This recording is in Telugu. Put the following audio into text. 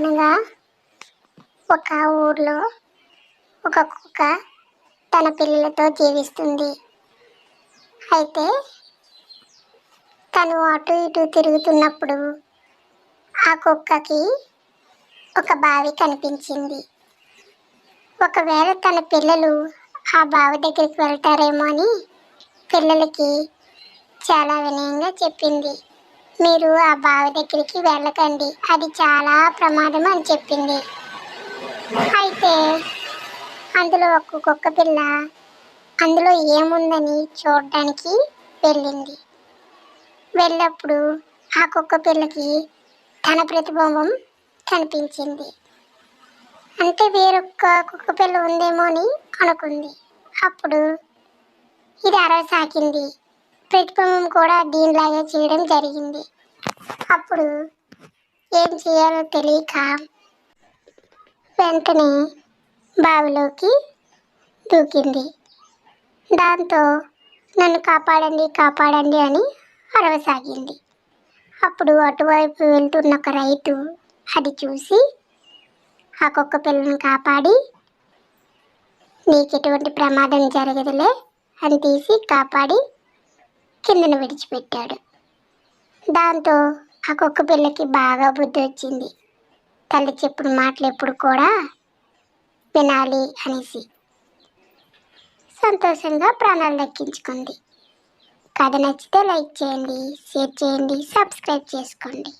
అనగా ఒక ఊర్లో ఒక కుక్క తన పిల్లలతో జీవిస్తుంది. అయితే తను అటు ఇటు తిరుగుతున్నప్పుడు ఆ కుక్కకి ఒక బావి కనిపించింది. ఒకవేళ తన పిల్లలు ఆ బావి దగ్గరికి వెళ్తారేమో అని పిల్లలకి చాలా వినయంగా చెప్పింది. మీరు ఆ బావి దగ్గరికి వెళ్ళకండి. అది చాలా ప్రమాదం అని చెప్పింది. అయితే అందులో ఒక కుక్క పిల్ల అందులో ఏముందని చూడడానికి వెళ్ళింది. వెళ్ళప్పుడు ఆ కుక్క పిల్లకి తన ప్రతిబింబం కనిపించింది. అంటే వేరొక కుక్క పిల్ల ఉందేమో అని అనుకుంది. అప్పుడు ఇది అరవసాకింది ప్రతిబింబం కూడా దీనిలాగే చేయడం జరిగింది. అప్పుడు ఏం చేయాలో తెలియక వెంటనే బావిలోకి దూకింది. దాంతో నన్ను కాపాడండి కాపాడండి అని అరవసాగింది. అప్పుడు అటువైపు వెళ్తున్న ఒక రైతు అది చూసి ఆ కుక్క పిల్లను కాపాడి నీకు ఎటువంటి ప్రమాదం జరగదులే అని తీసి కాపాడి కిందన విడిచిపెట్టాడు. దాంతో ఆ కుక్క పిల్లకి బాగా బుద్ధి వచ్చింది. తల్లి చెప్పుడు మాటలు ఎప్పుడు కూడా వినాలి అనేసి. సంతోషంగా ప్రాణాలు దక్కించుకుంది. కథ నచ్చితే లైక్ చేయండి షేర్ చేయండి సబ్స్క్రైబ్ చేసుకోండి.